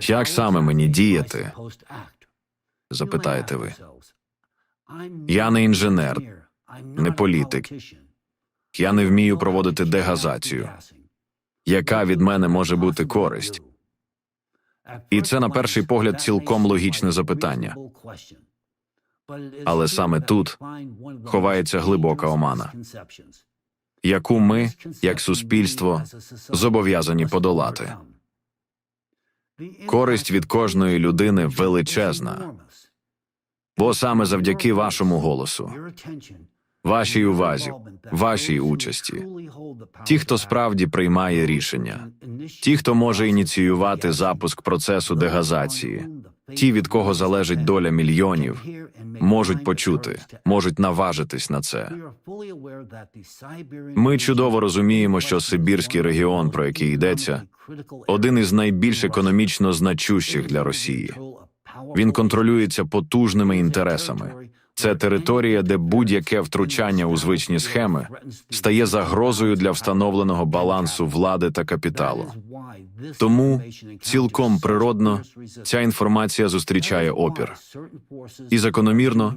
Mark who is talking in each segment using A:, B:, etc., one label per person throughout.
A: Як саме мені діяти? Запитаєте ви.
B: Я не інженер, не політик.
A: Я не вмію проводити дегазацію. Яка від мене може бути користь?
B: І це, на перший погляд, цілком логічне запитання.
A: Але саме тут
B: ховається глибока омана,
A: Яку ми, як суспільство, зобов'язані подолати. Користь від кожної людини величезна, бо саме завдяки вашому голосу, вашій увазі, вашій участі, ті, хто справді приймає рішення, ті, хто може ініціювати запуск процесу дегазації, ті, від кого залежить доля мільйонів, можуть почути, можуть наважитись на це. Ми чудово розуміємо, що Сибірський регіон, про який йдеться, один із найбільш економічно значущих для Росії. Він контролюється потужними інтересами. Це територія, де будь-яке втручання у звичні схеми стає загрозою для встановленого балансу влади та капіталу. Тому цілком природно ця інформація зустрічає опір. І закономірно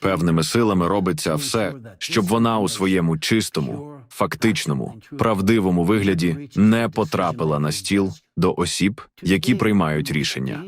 A: певними силами робиться все, щоб вона у своєму чистому, фактичному, правдивому вигляді не потрапила на стіл до осіб, які приймають рішення.